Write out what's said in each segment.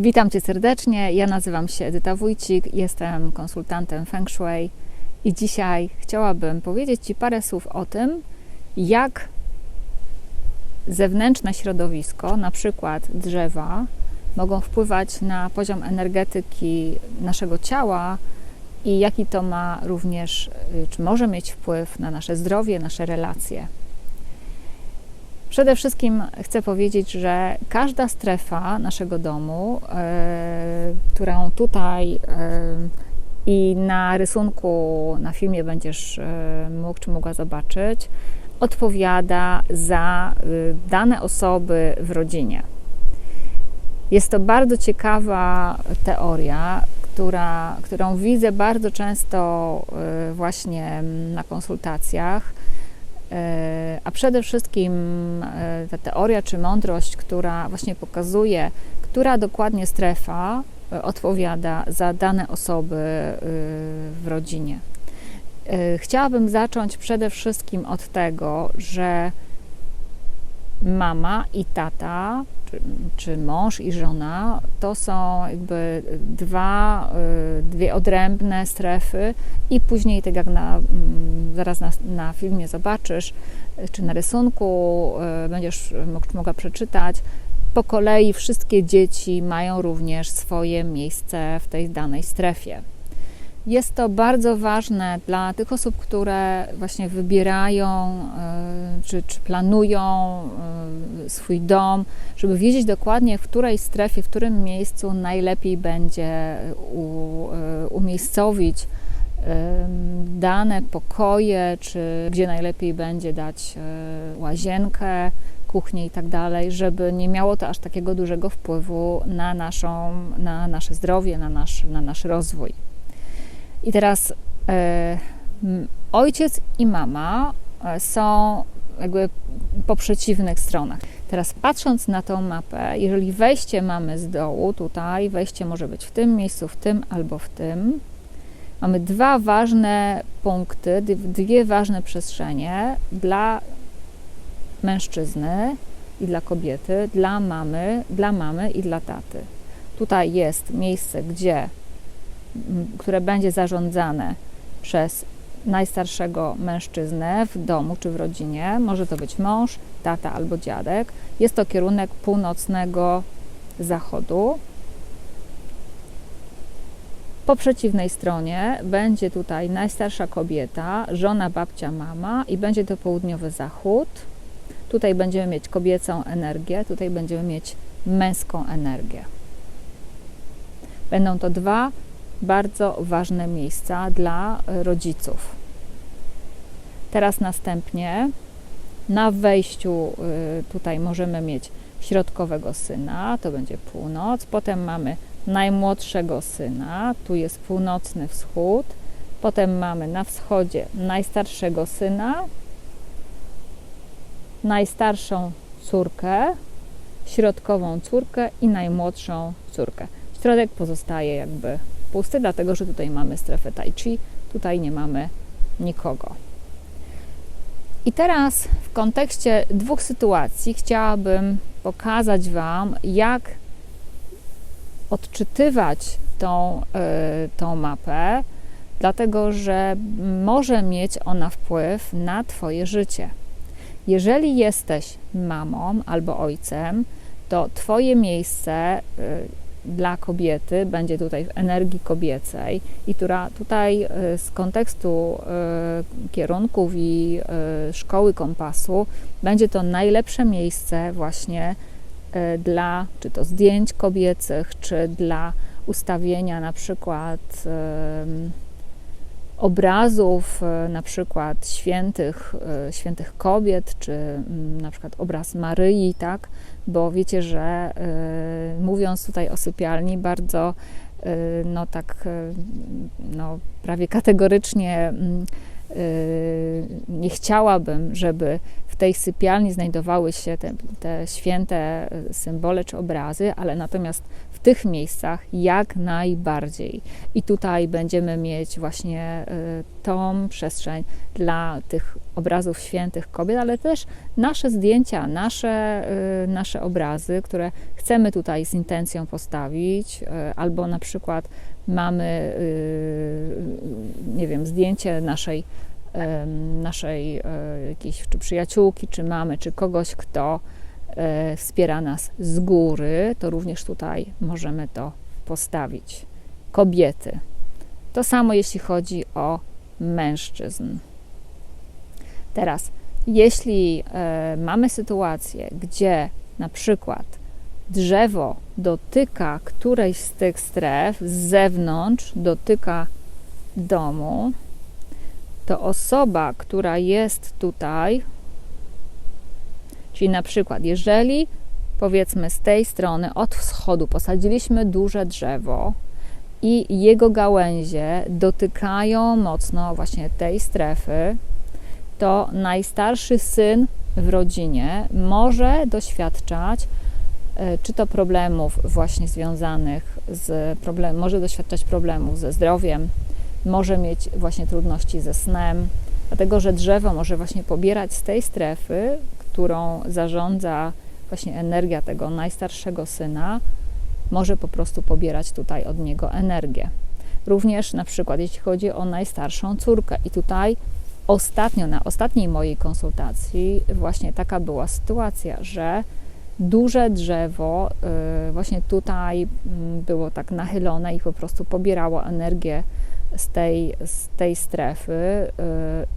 Witam Cię serdecznie. Ja nazywam się Edyta Wójcik, jestem konsultantem Feng Shui i dzisiaj chciałabym powiedzieć Ci parę słów o tym, jak zewnętrzne środowisko, na przykład drzewa, mogą wpływać na poziom energetyki naszego ciała i jaki to ma również, y, czy może mieć wpływ na nasze zdrowie, nasze relacje. Przede wszystkim chcę powiedzieć, że każda strefa naszego domu, e, którą tutaj e, i na rysunku, na filmie będziesz e, mógł czy mogła zobaczyć, odpowiada za dane osoby w rodzinie. Jest to bardzo ciekawa teoria, która, którą widzę bardzo często właśnie na konsultacjach a przede wszystkim e, ta teoria czy mądrość, która właśnie pokazuje, która dokładnie strefa e, odpowiada za dane osoby w rodzinie. Chciałabym zacząć przede wszystkim od tego, że mama i tata, czy, mąż i żona, to są jakby dwa, y, dwie odrębne strefy i później, tak jak na, mm, zaraz na, na filmie zobaczysz, czy na rysunku y, będziesz mogła przeczytać, po kolei wszystkie dzieci mają również swoje miejsce w tej danej strefie. Jest to bardzo ważne dla tych osób, które właśnie wybierają e, czy, czy planują e, swój dom, żeby wiedzieć dokładnie, w której strefie, w którym miejscu najlepiej będzie u, e, umiejscowić dane pokoje, czy gdzie najlepiej będzie dać łazienkę, kuchnię i tak dalej, żeby nie miało to aż takiego dużego wpływu na, naszą, na nasze zdrowie, na nasz, na nasz rozwój. I teraz e, ojciec i mama e, są jakby po przeciwnych stronach. Teraz patrząc na tą mapę, jeżeli wejście mamy z dołu, tutaj wejście może być w tym miejscu, w tym albo w tym, mamy dwa ważne punkty, dwie ważne przestrzenie dla mężczyzny i dla kobiety, dla mamy, dla mamy i dla taty. Tutaj jest miejsce, gdzie które będzie zarządzane przez najstarszego mężczyznę w domu czy w rodzinie. Może to być mąż, tata albo dziadek. Jest to kierunek północnego zachodu. Po przeciwnej stronie będzie tutaj najstarsza kobieta, żona, babcia, mama i będzie to południowy zachód. Tutaj będziemy mieć kobiecą energię, tutaj będziemy mieć męską energię. Będą to dwa bardzo ważne miejsca dla rodziców. Teraz następnie na wejściu y, tutaj możemy mieć środkowego syna, to będzie północ, potem mamy najmłodszego syna, tu jest północny wschód, potem mamy na wschodzie najstarszego syna, najstarszą córkę, środkową córkę i najmłodszą córkę. Środek pozostaje jakby pusty, dlatego że tutaj mamy strefę tai chi, tutaj nie mamy nikogo. I teraz w kontekście dwóch sytuacji chciałabym pokazać Wam, jak odczytywać tą, yy, tą mapę, dlatego że może mieć ona wpływ na Twoje życie. Jeżeli jesteś mamą albo ojcem, to Twoje miejsce yy, dla kobiety będzie tutaj w energii kobiecej i która tutaj e, z kontekstu e, kierunków i e, szkoły kompasu będzie to najlepsze miejsce właśnie dla czy to zdjęć kobiecych, czy dla ustawienia na przykład obrazów, na przykład świętych, świętych kobiet, czy mm, na przykład obraz Maryi, tak, bo wiecie, że y, mówiąc tutaj o sypialni, bardzo no tak, no prawie kategorycznie mm, nie chciałabym, żeby w tej sypialni znajdowały się te, te, święte symbole czy obrazy, ale natomiast w tych miejscach jak najbardziej. I tutaj będziemy mieć właśnie tą przestrzeń dla tych obrazów świętych kobiet, ale też nasze zdjęcia, nasze, nasze obrazy, które chcemy tutaj z intencją postawić, albo na przykład mamy, nie wiem, zdjęcie naszej, naszej jakiejś czy przyjaciółki, czy mamy, czy kogoś, kto wspiera nas z góry, to również tutaj możemy to postawić. Kobiety. To samo jeśli chodzi o mężczyzn. Teraz, jeśli e, mamy sytuację, gdzie na przykład drzewo dotyka którejś z tych stref z zewnątrz, dotyka domu, to osoba, która jest tutaj, czyli na przykład, jeżeli powiedzmy z tej strony od wschodu posadziliśmy duże drzewo i jego gałęzie dotykają mocno właśnie tej strefy, to najstarszy syn w rodzinie może doświadczać czy to problemów właśnie związanych z problem, może doświadczać problemów ze zdrowiem, może mieć właśnie trudności ze snem, dlatego że drzewo może właśnie pobierać z tej strefy, którą zarządza właśnie energia tego najstarszego syna, może po prostu pobierać tutaj od niego energię. Również na przykład jeśli chodzi o najstarszą córkę i tutaj ostatnio, na ostatniej mojej konsultacji właśnie taka była sytuacja, że duże drzewo y, właśnie tutaj mm, było tak nachylone i po prostu pobierało energię z tej, z tej strefy y,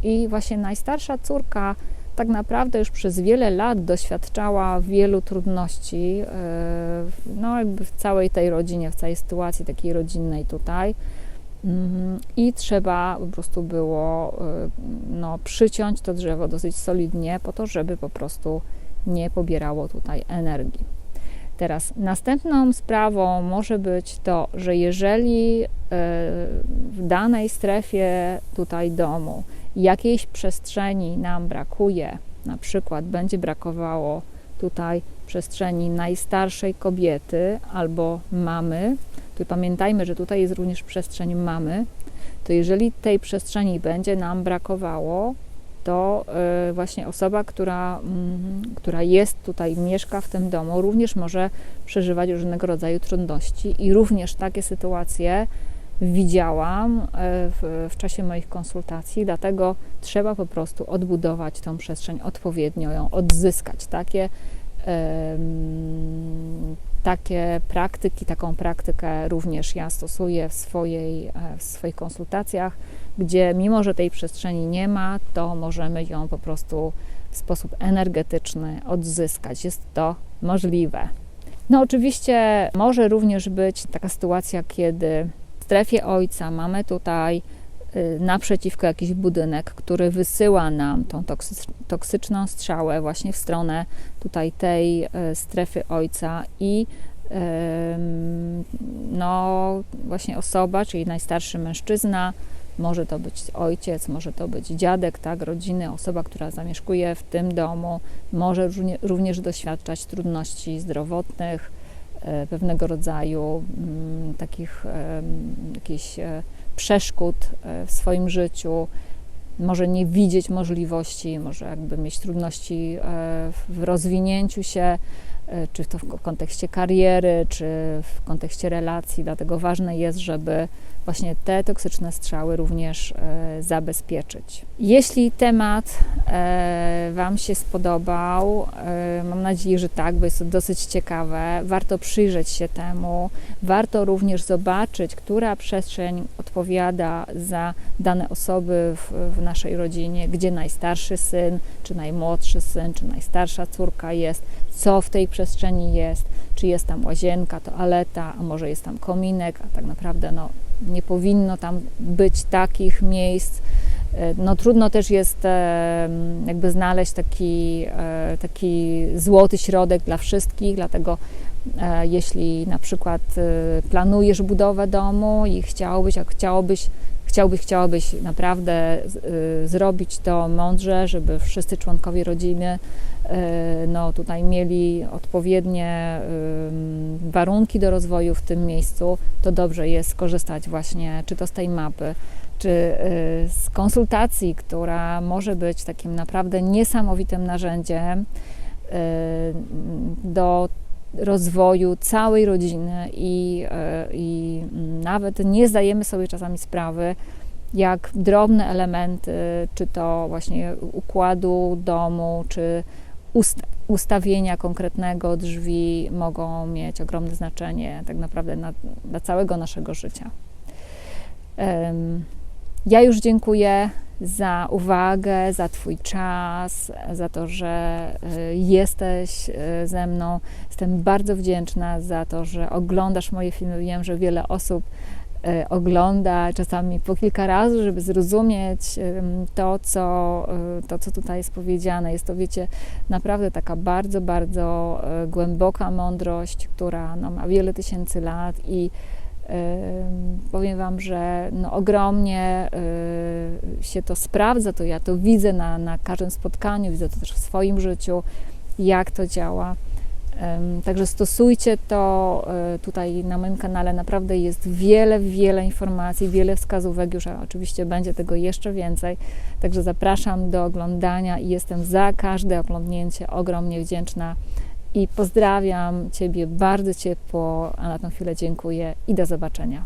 i właśnie najstarsza córka tak naprawdę już przez wiele lat doświadczała wielu trudności, e, no jakby w całej tej rodzinie, w całej sytuacji takiej rodzinnej tutaj. Mhm. I trzeba po prostu było no, przyciąć to drzewo dosyć solidnie, po to, żeby po prostu nie pobierało tutaj energii. Teraz następną sprawą może być to, że jeżeli e, w danej strefie tutaj domu jakiejś przestrzeni nam brakuje, na przykład będzie brakowało tutaj przestrzeni najstarszej kobiety albo mamy, tu pamiętajmy, że tutaj jest również przestrzeń mamy, to jeżeli tej przestrzeni będzie nam brakowało, to y, właśnie osoba, która, mm, która jest tutaj, mieszka w tym domu, również może przeżywać różnego rodzaju trudności i również takie sytuacje widziałam e, w, w, czasie moich konsultacji, dlatego trzeba po prostu odbudować tą przestrzeń odpowiednio, ją odzyskać. Takie, takie praktyki, taką praktykę również ja stosuję w, swojej, e, w swoich konsultacjach, gdzie mimo, że tej przestrzeni nie ma, to możemy ją po prostu w sposób energetyczny odzyskać. Jest to możliwe. No, oczywiście może również być taka sytuacja, kiedy strefie ojca mamy tutaj naprzeciwko jakiś budynek, który wysyła nam tą toksyczną strzałę właśnie w stronę tutaj tej y, strefy ojca i no właśnie osoba, czyli najstarszy mężczyzna, może to być ojciec, może to być dziadek, tak, rodziny, osoba, która zamieszkuje w tym domu, może również doświadczać trudności zdrowotnych, E, pewnego rodzaju mm, takich jakichś przeszkód e, w swoim życiu, może nie widzieć możliwości, może jakby mieć trudności w rozwinięciu się, czy to w kontekście kariery, czy w kontekście relacji. Dlatego ważne jest, żeby właśnie te toksyczne strzały również e, zabezpieczyć. Jeśli temat e, Wam się spodobał, e, mam nadzieję, że tak, bo jest to dosyć ciekawe, warto przyjrzeć się temu, warto również zobaczyć, która przestrzeń odpowiada za dane osoby w, w naszej rodzinie, gdzie najstarszy syn, czy najmłodszy syn, czy najstarsza córka jest, co w tej przestrzeni jest, czy jest tam łazienka, toaleta, a może jest tam kominek, a tak naprawdę no, nie powinno tam być takich miejsc. E, no, trudno też jest e, jakby znaleźć taki, e, taki złoty środek dla wszystkich, dlatego jeśli na przykład planujesz budowę domu i chciałbyś, jak chciałbyś, chciałbyś, naprawdę zrobić to mądrze, żeby wszyscy członkowie rodziny no, tutaj mieli odpowiednie warunki do rozwoju w tym miejscu, to dobrze jest skorzystać właśnie czy to z tej mapy, czy y, z konsultacji, która może być takim naprawdę niesamowitym narzędziem y, do rozwoju całej rodziny i, e, i nawet nie zdajemy sobie czasami sprawy, jak drobne elementy, czy to właśnie układu domu, czy ustawienia konkretnego drzwi mogą mieć ogromne znaczenie tak naprawdę na, dla całego naszego życia. Ja już dziękuję za uwagę, za Twój czas, za to, że y, jesteś y, ze mną. Jestem bardzo wdzięczna za to, że oglądasz moje filmy. Wiem, że wiele osób y, ogląda czasami po kilka razy, żeby zrozumieć to co, to, co tutaj jest powiedziane. Jest to, wiecie, naprawdę taka bardzo, bardzo głęboka mądrość, która no, ma wiele tysięcy lat i Powiem Wam, że no ogromnie y, się to sprawdza, to ja to widzę na, na każdym spotkaniu, widzę to też w swoim życiu, jak to działa. Także stosujcie to y, tutaj na moim kanale. Naprawdę jest wiele, wiele informacji, wiele wskazówek, już oczywiście będzie tego jeszcze więcej. Także zapraszam do oglądania i jestem za każde oglądnięcie ogromnie wdzięczna i pozdrawiam Ciebie bardzo ciepło, a na tą chwilę dziękuję i do zobaczenia.